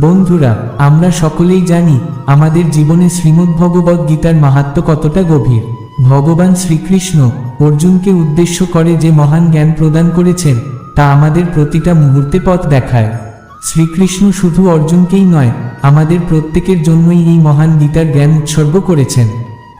বন্ধুরা, আমরা সকলেই জানি আমাদের জীবনে শ্রীমদ্ভগবদ গীতার মাহাত্ম কতটা গভীর। ভগবান শ্রীকৃষ্ণ অর্জুনকে উদ্দেশ্য করে যে মহান জ্ঞান প্রদান করেছেন, তা আমাদের প্রতিটা মুহূর্তে পথ দেখায়। শ্রীকৃষ্ণ শুধু অর্জুনকেই নয়, আমাদের প্রত্যেকের জন্যই এই মহান গীতার জ্ঞান উৎসর্গ করেছেন।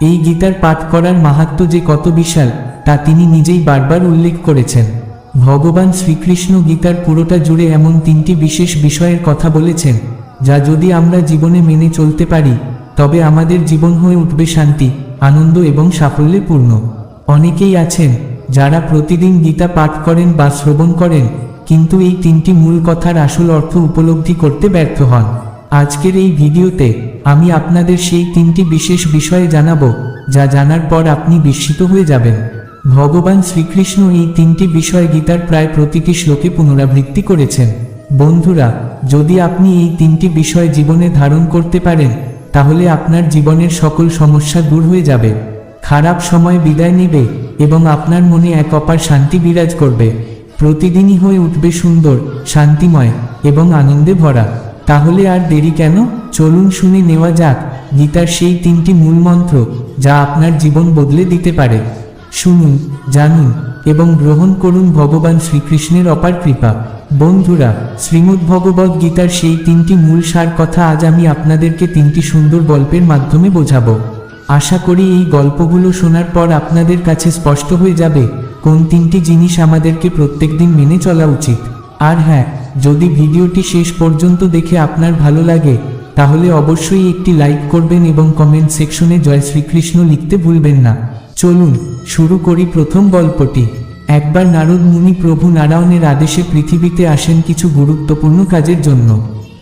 এই গীতার পাঠ করার মাহাত্ম যে কত বিশাল, তা তিনি নিজেই বারবার উল্লেখ করেছেন। ভগবান শ্রীকৃষ্ণ গীতার পুরোটা জুড়ে এমন তিনটি বিশেষ বিষয়ের কথা বলেছেন, যা যদি আমরা জীবনে মেনে চলতে পারি, তবে আমাদের জীবন হয়ে উঠবে শান্তি, আনন্দ এবং সাফল্যে পূর্ণ অনেকেই আছেন, যারা প্রতিদিন গীতা পাঠ করেন বা শ্রবণ করেন, কিন্তু এই তিনটি মূল কথার আসল অর্থ উপলব্ধি করতে ব্যর্থ হন। আজকের এই ভিডিওতে আমি আপনাদের সেই তিনটি বিশেষ বিষয়ে জানাব, যা জানার পর আপনি বিস্মিত হয়ে যাবেন। ভগবান শ্রীকৃষ্ণ এই তিনটি বিষয় গীতার প্রায় প্রতিটি শ্লোকে পুনরাবৃত্তি করেছেন। বন্ধুরা, যদি আপনি এই তিনটি বিষয় জীবনে ধারণ করতে পারেন, তাহলে আপনার জীবনের সকল সমস্যা দূর হয়ে যাবে। খারাপ সময় বিদায় নেবে এবং আপনার মনে এক অপার শান্তি বিরাজ করবে। প্রতিদিনই হয়ে উঠবে সুন্দর, শান্তিময় এবং আনন্দে ভরা। তাহলে আর দেরি কেন? চলুন শুনে নেওয়া যাক গীতার সেই তিনটি মূল মন্ত্র যা আপনার জীবন বদলে দিতে পারে। শুনুন, জানুন এবং গ্রহণ করুন ভগবান শ্রীকৃষ্ণের অপার কৃপা। বন্ধুরা, শ্রীমদ্ ভগবদ গীতার সেই তিনটি মূল সার কথা আজ আমি আপনাদেরকে তিনটি সুন্দর গল্পের মাধ্যমে বোঝাবো। আশা করি এই গল্পগুলো শোনার পর আপনাদের কাছে স্পষ্ট হয়ে যাবে কোন তিনটি জিনিস আমাদেরকে প্রত্যেকদিন মেনে চলা উচিত। আর হ্যাঁ যদি ভিডিওটি শেষ পর্যন্ত দেখে আপনার ভালো লাগে, তাহলে অবশ্যই একটি লাইক করবেন এবং কমেন্ট সেকশনে জয় শ্রীকৃষ্ণ লিখতে ভুলবেন না। চলুন, শুরু করি প্রথম গল্পটি। একবার নারদ মুনি প্রভু নারায়ণের আদেশে পৃথিবীতে আসেন কিছু গুরুত্বপূর্ণ কাজের জন্য।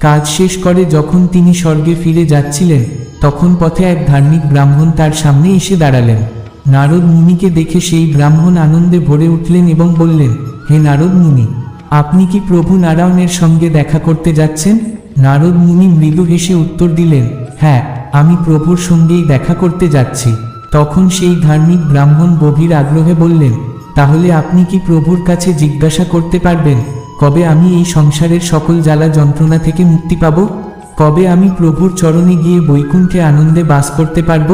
কাজ শেষ করে যখন তিনি স্বর্গে ফিরে যাচ্ছিলেন, তখন পথে এক ধার্মিক ব্রাহ্মণ তার সামনে এসে দাঁড়ালেন। নারদ মুনিকে দেখে সেই ব্রাহ্মণ আনন্দে ভরে উঠলেন এবং বললেন, হে নারদ মুনি, আপনি কি প্রভু নারায়ণের সঙ্গে দেখা করতে যাচ্ছেন? নারদ মুনি মৃদু হেসে উত্তর দিলেন হ্যাঁ আমি প্রভুর সঙ্গেই দেখা করতে যাচ্ছি। তখন সেই ধার্মিক ব্রাহ্মণ গভীর আগ্রহে বললেন, তাহলে আপনি কি প্রভুর কাছে জিজ্ঞাসা করতে পারবেন, কবে আমি এই সংসারের সকল জ্বালা যন্ত্রণা থেকে মুক্তি পাব? কবে আমি প্রভুর চরণে গিয়ে বৈকুণ্ঠে আনন্দে বাস করতে পারব?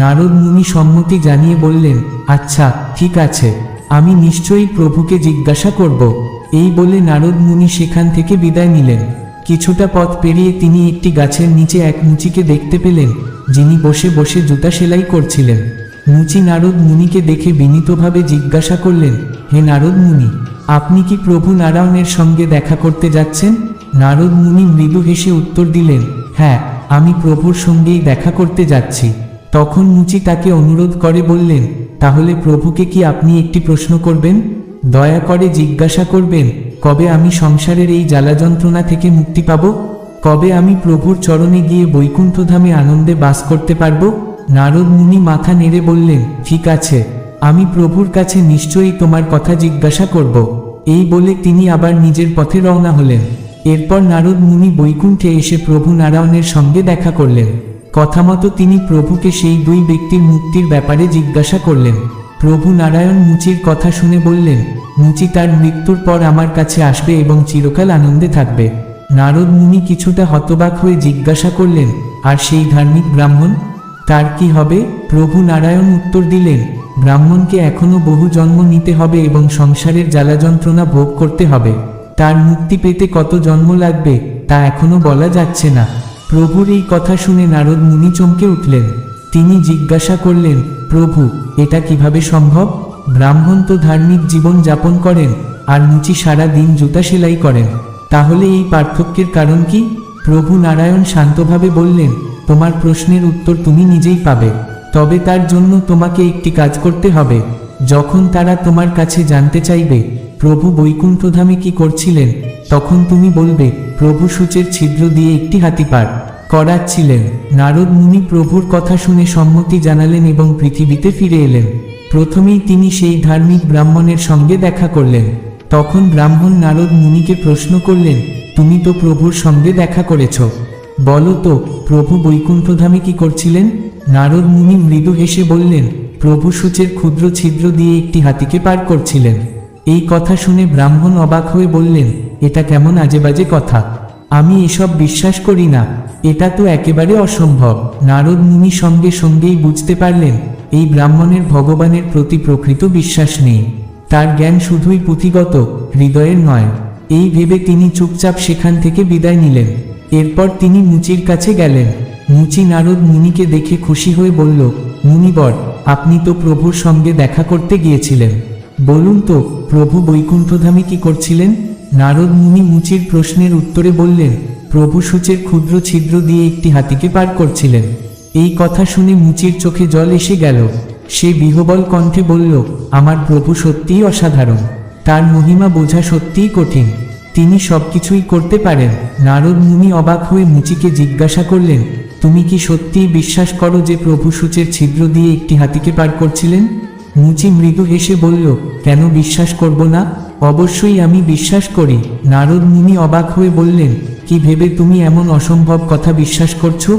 নারদ মুনি সম্মতি জানিয়ে বললেন আচ্ছা ঠিক আছে, আমি নিশ্চয়ই প্রভুকে জিজ্ঞাসা করব। এই বলে নারদ মুনি সেখান থেকে বিদায় নিলেন। কিছুটা পথ পেরিয়ে তিনি একটি গাছের নিচে এক মুচিকে দেখতে পেলেন। যিনি বসে বসে জুতা সেলাই করছিলেন। মুচি নারদ মুনিকে দেখে বিনীতভাবে জিজ্ঞাসা করলেন, হে নারদ মুনি, আপনি কি প্রভু নারায়ণের সঙ্গে দেখা করতে যাচ্ছেন? নারদ মুনি মৃদু হেসে উত্তর দিলেন হ্যাঁ আমি প্রভুর সঙ্গেই দেখা করতে যাচ্ছি। তখন মুচি তাকে অনুরোধ করে বললেন, তাহলে প্রভুকে কি আপনি একটি প্রশ্ন করবেন? দয়া করে জিজ্ঞাসা করবেন, কবে আমি সংসারের এই জ্বালা যন্ত্রণা থেকে মুক্তি পাব? কবে আমি প্রভুর চরণে গিয়ে বৈকুণ্ঠধামে আনন্দে বাস করতে পারব? নারদ মুনি মাথা নেড়ে বললেন, ঠিক আছে। আমি প্রভুর কাছে নিশ্চয়ই তোমার কথা জিজ্ঞাসা করব। এই বলে তিনি আবার নিজের পথে রওনা হলেন। এরপর নারদ মুনি বৈকুণ্ঠে এসে প্রভু নারায়ণের সঙ্গে দেখা করলেন। কথামতো তিনি প্রভুকে সেই দুই ব্যক্তির মুক্তির ব্যাপারে জিজ্ঞাসা করলেন। প্রভু নারায়ণ মুচির কথা শুনে বললেন, মুচি তার মৃত্যুর পর আমার কাছে আসবে এবং চিরকাল আনন্দে থাকবে। নারদ মুনি কিছুটা হতবাক হয়ে জিজ্ঞাসা করলেন, আর সেই ধার্মিক ব্রাহ্মণ? তার কি হবে? প্রভু নারায়ণ উত্তর দিলেন, ব্রাহ্মণকে এখনও বহু জন্ম নিতে হবে এবং সংসারের জ্বালা যন্ত্রণা ভোগ করতে হবে। তার মুক্তি পেতে কত জন্ম লাগবে, তা এখনও বলা যাচ্ছে না। প্রভুর এই কথা শুনে নারদ মুনি চমকে উঠলেন। তিনি জিজ্ঞাসা করলেন, প্রভু, এটা কীভাবে সম্ভব? ব্রাহ্মণ তো ধার্মিক জীবন যাপন করেন, আর মুচি সারা দিন জুতা সেলাই করেন। তাহলে এই পার্থক্যের কারণ কি? প্রভু নারায়ণ শান্তভাবে বললেন, তোমার প্রশ্নের উত্তর তুমি নিজেই পাবে। তবে তার জন্য তোমাকে একটি কাজ করতে হবে। যখন তারা তোমার কাছে জানতে চাইবে, প্রভু বৈকুণ্ঠধামে কি করছিলেন, তখন তুমি বলবে, প্রভু সূচের ছিদ্র দিয়ে একটি হাতি পার করাচ্ছিলেন। নারদ মুনি প্রভুর কথা শুনে সম্মতি জানালেন এবং পৃথিবীতে ফিরে এলেন। প্রথমেই তিনি সেই ধার্মিক ব্রাহ্মণের সঙ্গে দেখা করলেন। তখন ব্রাহ্মণ নারদ মুনিকে প্রশ্ন করলেন, তুমি তো প্রভুর সঙ্গে দেখা করেছ। বলো তো, প্রভু বৈকুণ্ঠধামে কি করছিলেন? নারদ মুনি মৃদু হেসে বললেন, প্রভু সূচের ক্ষুদ্র ছিদ্র দিয়ে একটি হাতিকে পার করছিলেন। এই কথা শুনে ব্রাহ্মণ অবাক হয়ে বললেন, এটা কেমন আজে বাজে কথা? আমি এসব বিশ্বাস করি না। এটা তো একেবারে অসম্ভব। নারদ মুনি সঙ্গে সঙ্গেই বুঝতে পারলেন, এই ব্রাহ্মণের ভগবানের প্রতি প্রকৃত বিশ্বাস নেই। তার জ্ঞান শুধুই পুঁথিগত, হৃদয়ের নয়। এই ভেবে তিনি চুপচাপ সেখান থেকে বিদায় নিলেন। এরপর তিনি মুচির কাছে গেলেন। মুচি নারদ মুনিকে দেখে খুশি হয়ে বলল মুনিবর আপনি তো প্রভুর সঙ্গে দেখা করতে গিয়েছিলেন। বলুন তো, প্রভু বৈকুণ্ঠধামে কি করছিলেন? নারদ মুনি মুচির প্রশ্নের উত্তরে বললেন, প্রভু সূচের ক্ষুদ্র ছিদ্র দিয়ে একটি হাতিকে পার করছিলেন। এই কথা শুনে মুচির চোখে জল এসে গেল। সে বিহবল কণ্ঠে বলল, আমার প্রভু সত্যিই অসাধারণ। তার মহিমা বোঝা সত্যিই কঠিন। তিনি সবকিছুই করতে পারেন। নারদ মুনি অবাক হয়ে মুচিকে জিজ্ঞাসা করলেন, তুমি কি সত্যিই বিশ্বাস করো যে প্রভু সূচের ছিদ্র দিয়ে একটি হাতিকে পার করছিলেন? মুচি মৃদু হেসে বলল, কেন বিশ্বাস করব না? অবশ্যই আমি বিশ্বাস করি। নারদ মুনি অবাক হয়ে বললেন, কি ভেবে তুমি এমন অসম্ভব কথা বিশ্বাস করছ?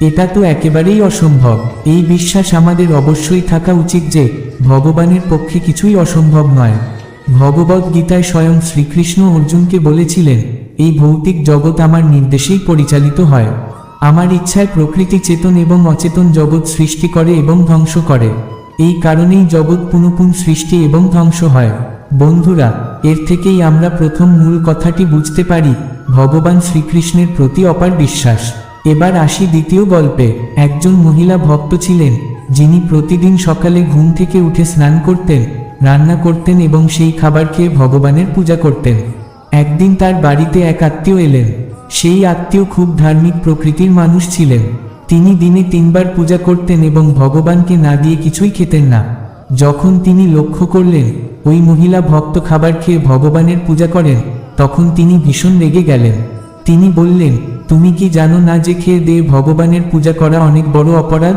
এটা তো একেবারেই অসম্ভব। এই বিশ্বাস আমাদের অবশ্যই থাকা উচিত যে, ভগবানের পক্ষে কিছুই অসম্ভব নয়। ভগবদ গীতায় স্বয়ং শ্রীকৃষ্ণ অর্জুনকে বলেছিলেন, এই ভৌতিক জগৎ আমার নির্দেশেই পরিচালিত হয়। আমার ইচ্ছায় প্রকৃতি চেতন এবং অচেতন জগৎ সৃষ্টি করে এবং ধ্বংস করে। এই কারণেই জগৎ পুনপুন সৃষ্টি এবং ধ্বংস হয়। বন্ধুরা, এর থেকেই আমরা প্রথম মূল কথাটি বুঝতে পারি, ভগবান শ্রীকৃষ্ণের প্রতি অপার বিশ্বাস। এবার আসি দ্বিতীয় গল্পে। একজন মহিলা ভক্ত ছিলেন, যিনি প্রতিদিন সকালে ঘুম থেকে উঠে স্নান করতেন, রান্না করতেন এবং সেই খাবার খেয়ে ভগবানের পূজা করতেন। একদিন তার বাড়িতে এক আত্মীয় এলেন। সেই আত্মীয় খুব ধার্মিক প্রকৃতির মানুষ ছিলেন। তিনি দিনে তিনবার পূজা করতেন এবং ভগবানকে না দিয়ে কিছুই খেতেন না। যখন তিনি লক্ষ্য করলেন, ওই মহিলা ভক্ত খাবার খেয়ে ভগবানের পূজা করেন, তখন তিনি ভীষণ রেগে গেলেন। তিনি বললেন তুমি কি জানো না যে খেয়ে দিয়ে ভগবানের পূজা করা অনেক বড় অপরাধ?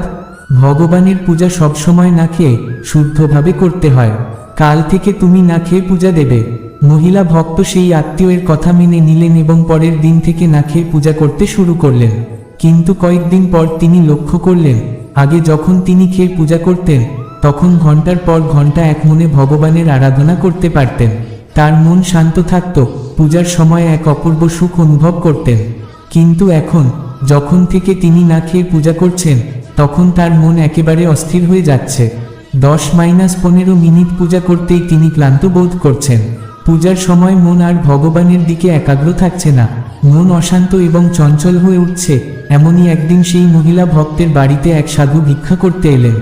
ভগবানের পূজা সবসময় না খেয়ে শুদ্ধভাবে করতে হয়। কাল থেকে তুমি না খেয়ে পূজা দেবে। মহিলা ভক্ত সেই আত্মীয়ের কথা মেনে নিলেন এবং পরের দিন থেকে না খেয়ে পূজা করতে শুরু করলেন। কিন্তু কয়েকদিন পর তিনি লক্ষ্য করলেন, আগে যখন তিনি খেয়ে পূজা করতেন, তখন ঘণ্টার পর ঘণ্টা এক মনে ভগবানের আরাধনা করতে পারতেন। তার মন শান্ত থাকত, পূজার সময় এক অপূর্ব সুখ অনুভব করতেন। কিন্তু এখন, যখন থেকে তিনি না খেয়ে পূজা করছেন, তখন তার মন একেবারে অস্থির হয়ে যাচ্ছে। দশ মাইনাস পনেরো মিনিট পূজা করতেই তিনি ক্লান্ত বোধ করছেন। পূজার সময় মন আর ভগবানের দিকে একাগ্র থাকছে না। মন অশান্ত এবং চঞ্চল হয়ে উঠছে, এমনই একদিন সেই মহিলা ভক্তের বাড়িতে এক সাধু ভিক্ষা করতে এলেন।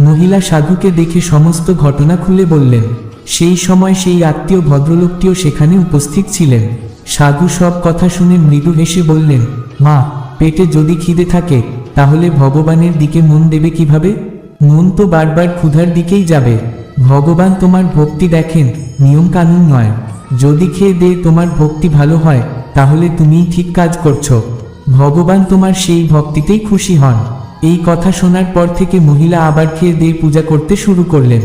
মহিলা সাধুকে দেখে সমস্ত ঘটনা খুলে বললেন, সেই সময় সেই আত্মীয় ভদ্রলোকটিও সেখানে উপস্থিত ছিলেন। সাধু সব কথা শুনে মৃদু হেসে বললেন, মা, পেটে যদি খিদে থাকে, তাহলে ভগবানের দিকে মন দেবে কীভাবে? মন তো বারবার ক্ষুধার দিকেই যাবে। ভগবান তোমার ভক্তি দেখেন নিয়ম কানুন নয়। যদি খেয়ে দে তোমার ভক্তি ভালো হয়, তাহলে তুমিই ঠিক কাজ করছ। ভগবান তোমার সেই ভক্তিতেই খুশি হন। এই কথা শোনার পর থেকে মহিলা আবার খেয়ে দিয়ে পূজা করতে শুরু করলেন।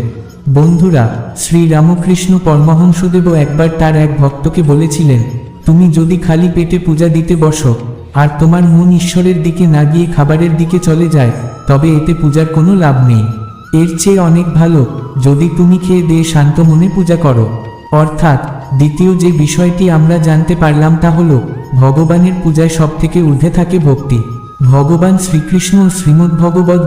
বন্ধুরা, শ্রী রামকৃষ্ণ পরমহংসদেবও একবার তার এক ভক্তকে বলেছিলেন তুমি যদি খালি পেটে পূজা দিতে বসো, আর তোমার মন ঈশ্বরের দিকে না গিয়ে খাবারের দিকে চলে যায়, তবে এতে পূজার কোনো লাভ নেই। এর চেয়ে অনেক ভালো, যদি তুমি খেয়ে দিয়ে শান্ত মনে পূজা করো। অর্থাৎ, দ্বিতীয় যে বিষয়টি আমরা জানতে পারলাম তা হল, ভগবানের পূজায় সব থেকে ঊর্ধ্বে থাকে ভক্তি। ভগবান শ্রীকৃষ্ণ শ্রীমদ্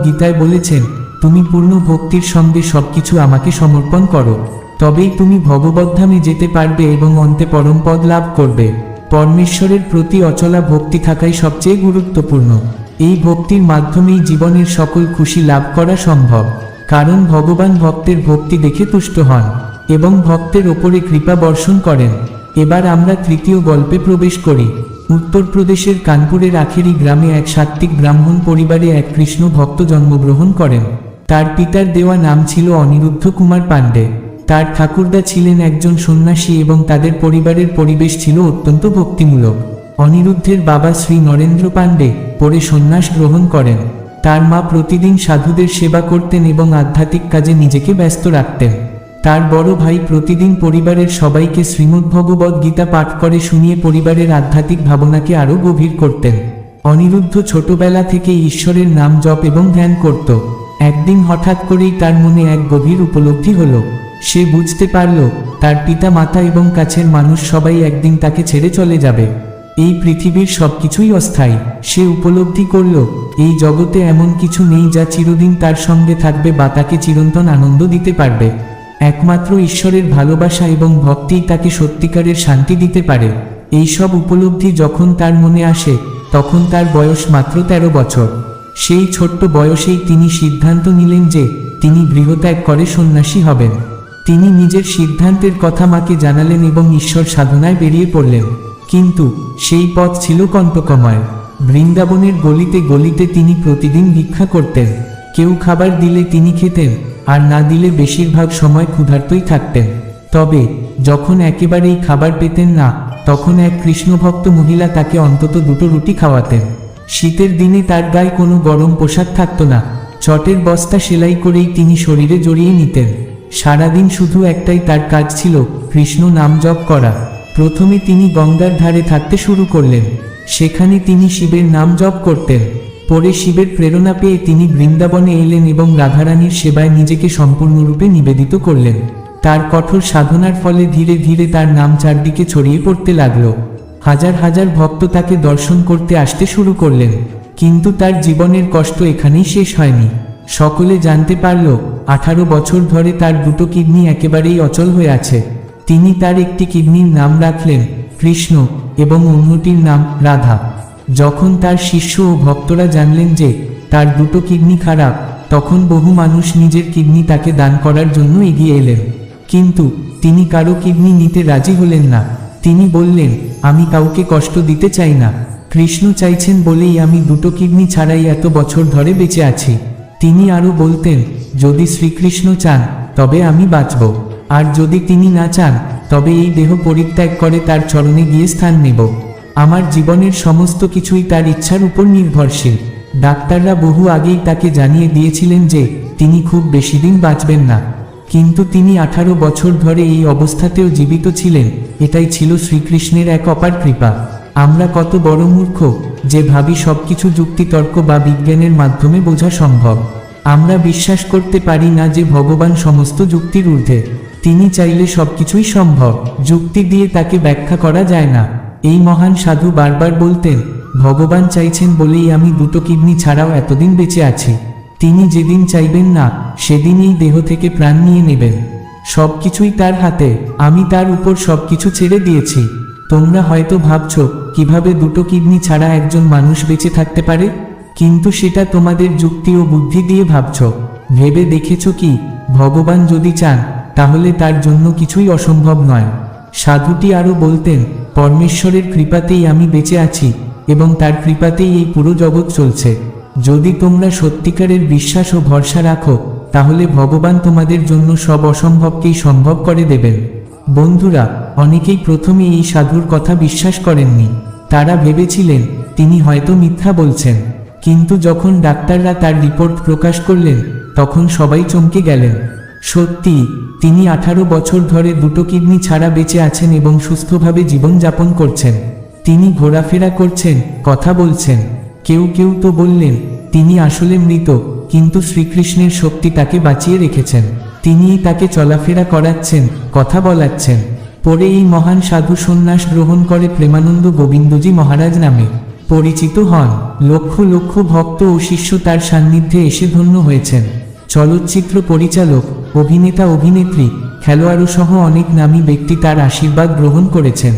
গীতায় বলেছেন, তুমি পূর্ণ ভক্তির সঙ্গে সবকিছু আমাকে সমর্পণ করো। তবেই তুমি ভগবদ্ধামে যেতে পারবে এবং অন্তে পরমপদ লাভ করবে। পরমেশ্বরের প্রতি অচলা ভক্তি থাকাই সবচেয়ে গুরুত্বপূর্ণ। এই ভক্তির মাধ্যমেই জীবনের সকল খুশি লাভ করা সম্ভব। কারণ ভগবান ভক্তের ভক্তি দেখে তুষ্ট হন এবং ভক্তের ওপরে কৃপা বর্ষণ করেন। এবার আমরা তৃতীয় গল্পে প্রবেশ করি। উত্তরপ্রদেশের কানপুরের আখেরি গ্রামে এক সাত্ত্বিক ব্রাহ্মণ পরিবারে এক কৃষ্ণ ভক্ত জন্মগ্রহণ করেন। তার পিতার দেওয়া নাম ছিল অনিরুদ্ধ কুমার পাণ্ডে। তার ঠাকুরদা ছিলেন একজন সন্ন্যাসী এবং তাদের পরিবারের পরিবেশ ছিল অত্যন্ত ভক্তিমূলক। অনিরুদ্ধের বাবা শ্রী নরেন্দ্র পাণ্ডে পরে সন্ন্যাস গ্রহণ করেন। তার মা প্রতিদিন সাধুদের সেবা করতেন এবং আধ্যাত্মিক কাজে নিজেকে ব্যস্ত রাখতেন। তার বড় ভাই প্রতিদিন পরিবারের সবাইকে শ্রীমদ্ভগবদ গীতা পাঠ করে শুনিয়ে পরিবারের আধ্যাত্মিক ভাবনাকে আরও গভীর করতেন। অনিরুদ্ধ ছোটবেলা থেকে ঈশ্বরের নাম জপ এবং ধ্যান করত। একদিন হঠাৎ করেই তার মনে এক গভীর উপলব্ধি হলো। সে বুঝতে পারল, তার পিতা মাতা এবং কাছের মানুষ সবাই একদিন তাকে ছেড়ে চলে যাবে। এই পৃথিবীর সবকিছুই অস্থায়ী। সে উপলব্ধি করল, এই জগতে এমন কিছু নেই যা চিরদিন তার সঙ্গে থাকবে বা তাকে চিরন্তন আনন্দ দিতে পারবে। একমাত্র ঈশ্বরের ভালোবাসা এবং ভক্তিই তাকে সত্যিকারের শান্তি দিতে পারে। এই সব উপলব্ধি যখন তার মনে আসে, তখন তার বয়স মাত্র ১৩ বছর। সেই ছোট্ট বয়সেই তিনি সিদ্ধান্ত নিলেন যে তিনি গৃহত্যাগ করে সন্ন্যাসী হবেন। তিনি নিজের সিদ্ধান্তের কথা মাকে জানালেন এবং ঈশ্বর সাধনায় বেরিয়ে পড়লেন। কিন্তু সেই পথ ছিল কণ্টকময়। বৃন্দাবনের গলিতে গলিতে তিনি প্রতিদিন ভিক্ষা করতেন। কেউ খাবার দিলে তিনি খেতেন, আর না দিলে বেশিরভাগ সময় ক্ষুধার্তই থাকতেন। তবে যখন একেবারেই খাবার পেতেন না, তখন এক কৃষ্ণভক্ত মহিলা তাকে অন্তত দুটো রুটি খাওয়াতেন। শীতের দিনে তার গায়ে কোনো গরম পোশাক থাকতো না। চটের বস্তা সেলাই করেই তিনি শরীরে জড়িয়ে নিতেন। সারাদিন শুধু একটাই তার কাজ ছিল, কৃষ্ণ নাম জপ করা। প্রথমে তিনি গঙ্গার ধারে থাকতে শুরু করলেন। সেখানে তিনি শিবের নাম জপ করতেন। পরে শিবের প্রেরণা পেয়ে তিনি বৃন্দাবনে এলেন এবং রাধারানীর সেবায় নিজেকে সম্পূর্ণরূপে নিবেদিত করলেন। তার কঠোর সাধনার ফলে ধীরে ধীরে তার নাম চারদিকে ছড়িয়ে পড়তে লাগল। হাজার হাজার ভক্ত তাকে দর্শন করতে আসতে শুরু করলেন, কিন্তু তার জীবনের কষ্ট এখানেই শেষ হয়নি। সকলে জানতে পারল, আঠারো বছর ধরে তার দুটো কিডনি একেবারেই অচল হয়ে আছে। তিনি তার একটি কিডনির নাম রাখলেন কৃষ্ণ এবং অন্যটির নাম রাধা। যখন তার শিষ্য ও ভক্তরা জানলেন যে তার দুটো কিডনি খারাপ, তখন বহু মানুষ নিজের কিডনি তাকে দান করার জন্য এগিয়ে এলেন। কিন্তু তিনি কারও কিডনি নিতে রাজি হলেন না। তিনি বললেন, আমি কাউকে কষ্ট দিতে চাই না। কৃষ্ণ চাইছেন বলেই আমি দুটো কিডনি ছাড়াই এত বছর ধরে বেঁচে আছি। তিনি আরও বলতেন, যদি শ্রীকৃষ্ণ চান, তবে আমি বাঁচব। আর যদি তিনি না চান, তবে এই দেহ পরিত্যাগ করে তার চরণে গিয়ে স্থান নেব। আমার জীবনের সমস্ত কিছুই তার ইচ্ছার উপর নির্ভরশীল। ডাক্তাররা বহু আগেই তাকে জানিয়ে দিয়েছিলেন যে, তিনি খুব বেশি দিন বাঁচবেন না। কিন্তু তিনি আঠারো বছর ধরে এই অবস্থাতেও জীবিত ছিলেন। এটাই ছিল শ্রীকৃষ্ণের এক অপার কৃপা। আমরা কত বড় মূর্খ, যে ভাবি সবকিছু যুক্তিতর্ক বা বিজ্ঞানের মাধ্যমে বোঝা সম্ভব। আমরা বিশ্বাস করতে পারি না যে ভগবান সমস্ত যুক্তির ঊর্ধ্বে। তিনি চাইলে সবকিছুই সম্ভব, যুক্তি দিয়ে তাকে ব্যাখ্যা করা যায় না। এই মহান সাধু বারবার বলতেন, ভগবান চাইছেন বলেই আমি দুটো কিডনি ছাড়াও এতদিন বেঁচে আছি। তিনি যেদিন চাইবেন না, সেদিনই দেহ থেকে প্রাণ নিয়ে নেবেন। সবকিছুই তার হাতে, আমি তার উপর সবকিছু ছেড়ে দিয়েছি। তোমরা হয়তো ভাবছ, কীভাবে দুটো কিডনি ছাড়া একজন মানুষ বেঁচে থাকতে পারে? কিন্তু সেটা তোমাদের যুক্তি ও বুদ্ধি দিয়ে ভাবছ। ভেবে দেখেছ কি, ভগবান যদি চান, তাহলে তার জন্য কিছুই অসম্ভব নয়। সাধুটি আরও বলতেন, পরমেশ্বরের কৃপাতেই আমি বেঁচে আছি, এবং তার কৃপাতেই এই পুরো জগৎ চলছে। যদি তোমরা সত্যিকারের বিশ্বাস ও ভরসা রাখো, তাহলে ভগবান তোমাদের জন্য সব অসম্ভবকেই সম্ভব করে দেবেন। বন্ধুরা অনেকেই প্রথমে এই সাধুর কথা বিশ্বাস করেননি। তারা ভেবেছিলেন, তিনি হয়তো মিথ্যা বলছেন। কিন্তু যখন ডাক্তাররা তার রিপোর্ট প্রকাশ করলেন, তখন সবাই চমকে গেলেন। সত্যি, তিনি আঠারো বছর ধরে দুটো কিডনি ছাড়া বেঁচে আছেন এবং সুস্থভাবে জীবনযাপন করছেন। তিনি ঘোরাফেরা করছেন, কথা বলছেন। কেউ কেউ তো বললেন, তিনি আসলে মৃত, কিন্তু শ্রীকৃষ্ণের শক্তি তাকে বাঁচিয়ে রেখেছেন। তিনিই তাকে চলাফেরা করাচ্ছেন, কথা বলাচ্ছেন। পরে এই মহান সাধু সন্ন্যাস গ্রহণ করে প্রেমানন্দ গোবিন্দজি মহারাজ নামে। পরিচিত হন। লক্ষ লক্ষ ভক্ত ও শিষ্য তার সান্নিধ্যে এসে ধন্য হয়েছেন। চলচ্চিত্র পরিচালক, অভিনেতা, অভিনেত্রী, খেলোয়াড় সহ অনেক নামী ব্যক্তি তার আশীর্বাদ গ্রহণ করেছেন।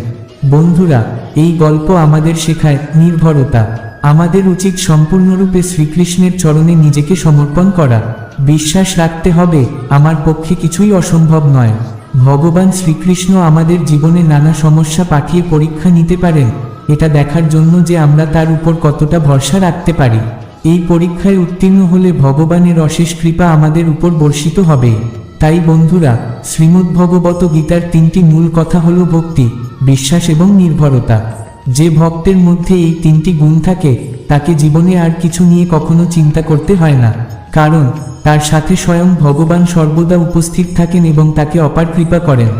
বন্ধুরা, এই গল্প আমাদের শেখায় নির্ভরতা। আমাদের উচিত সম্পূর্ণরূপে শ্রীকৃষ্ণের চরণে নিজেকে সমর্পণ করা। বিশ্বাস রাখতে হবে, আমার পক্ষে কিছুই অসম্ভব নয়। ভগবান শ্রীকৃষ্ণ আমাদের জীবনে নানা সমস্যা পাঠিয়ে পরীক্ষা নিতে পারেন। এটা দেখার জন্য যে আমরা তার উপর কতটা ভরসা রাখতে পারি। এই পরীক্ষায় উত্তীর্ণ হলে ভগবানের অশেষ কৃপা আমাদের উপর বর্ষিত হবে। তাই বন্ধুরা শ্রীমদ্ভগবত গীতার তিনটি মূল কথা হল ভক্তি, বিশ্বাস এবং নির্ভরতা। যে ভক্তের মধ্যে এই তিনটি গুণ থাকে, তাকে জীবনে আর কিছু নিয়ে কখনো চিন্তা করতে হয় না। কারণ, তার সাথে স্বয়ং ভগবান সর্বদা উপস্থিত থাকেন এবং তাকে অপার কৃপা করেন।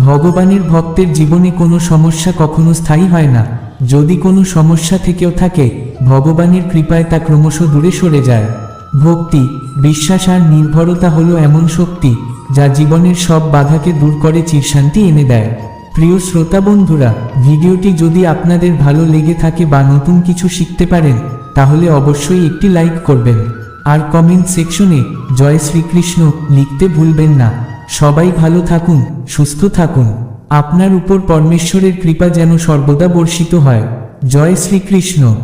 ভগবানের ভক্তের জীবনে কোনো সমস্যা কখনো স্থায়ী হয় না। যদি কোনো সমস্যা থেকেও থাকে, ভগবানের কৃপায় তা ক্রমশ দূরে সরে যায়। ভক্তি, বিশ্বাস আর নির্ভরতা হলো এমন শক্তি, যা জীবনের সব বাধাকে দূর করে চিরশান্তি এনে দেয়। প্রিয় শ্রোতা বন্ধুরা, ভিডিওটি যদি আপনাদের ভালো লেগে থাকে বা নতুন কিছু শিখতে পারেন, তাহলে অবশ্যই একটি লাইক করবেন। আর কমেন্ট সেকশনে জয় শ্রীকৃষ্ণ লিখতে ভুলবেন না। সবাই ভালো থাকুন, সুস্থ থাকুন। আপনার উপর পরমেশ্বরের কৃপা যেন সর্বদা বর্ষিত হয়। জয় শ্রীকৃষ্ণ।